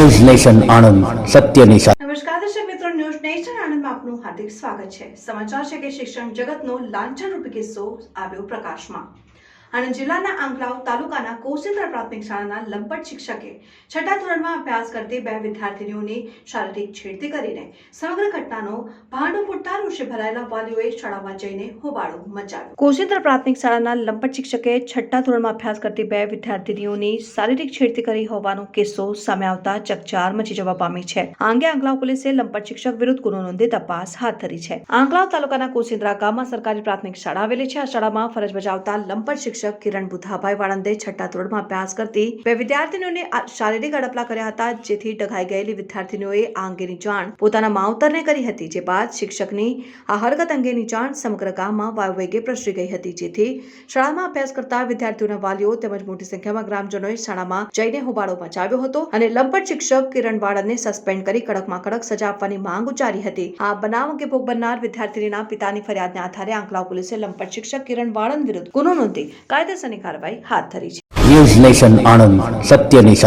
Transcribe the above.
News nation Anand સત્યની સાથે નમસ્કાર દર્શક મિત્રો ન્યૂઝ નેશન આનંદમાં આપનું હાર્દિક સ્વાગત છે સમાચાર છે કે શિક્ષણ જગતનો લાંછનરૂપી કિસ્સો આવ્યો પ્રકાશમાં આણંદ જિલ્લાના આંકલાવ તાલુકાના કોસેન્દ્ર પ્રાથમિક શાળાના લંપટ શિક્ષકે છઠ્ઠા ધોરણમાં અભ્યાસ કરતી બે વિદ્યાર્થીનીઓની શારીરિક છેડતી કરીને સમગ્ર ઘટનાનો ભાંડો ફૂટતા રોષે ભરાયેલા વાલીઓએ શાળામાં જઈને હોબાળો મચાવ્યો. કોસેન્દ્ર પ્રાથમિક શાળાના લંપટ શિક્ષકે છઠ્ઠા ધોરણમાં અભ્યાસ કરતી બે વિદ્યાર્થીનીઓની શારીરિક છેડતી કરી હોવાનો કિસ્સો સામે આવતા ચકચાર મચી જવા પામી છે. આ અંગે આંકલાવ પોલીસે લંપટ શિક્ષક વિરુદ્ધ ગુનો નોંધી તપાસ હાથ ધરી છે. આંકલાવ તાલુકાના કોસિંદ્રા ગામમાં સરકારી પ્રાથમિક શાળા આવેલી છે. આ શાળામાં ફરજ બજાવતા લંપટ શિક્ષક કિરણ બુધાભાઈ વાળંદે છઠ્ઠા ધોરણમાં અભ્યાસ કરતી બે વિદ્યાર્થીનીઓને શારીરિક અડપલા કર્યા હતા, જેથી ડઘાઈ ગયેલી વિદ્યાર્થીનીઓએ આ અંગેની જાણ પોતાના માવતરને કરી હતી, જે બાદ શિક્ષકની આ હરકત અંગેની જાણ સમગ્ર ગામમાં વાયુવેગે પ્રસરી ગઈ હતી, જેથી શાળામાં અભ્યાસ કરતા વિદ્યાર્થીઓના વાલીઓ તેમજ મોટી સંખ્યામાં ગ્રામજનોએ શાળામાં જઈને હોબાળો મચાવ્યો હતો અને લંપટ શિક્ષક કિરણ વાળંદને સસ્પેન્ડ કરી કડકમાં કડક સજા આપવાની માંગ ઉચ્ચારી હતી. આ બનાવ અંગે ભોગ બનનાર વિદ્યાર્થીનીના પિતાની ફરિયાદના આધારે આંકલાવ પોલીસે લંપટ શિક્ષક કિરણ વાળંદ વિરુદ્ધ ગુનો નોંધી કાયદેસરની કાર્યવાહી હાથ ધરી છે. ન્યૂઝ નેશન આણંદ સત્યની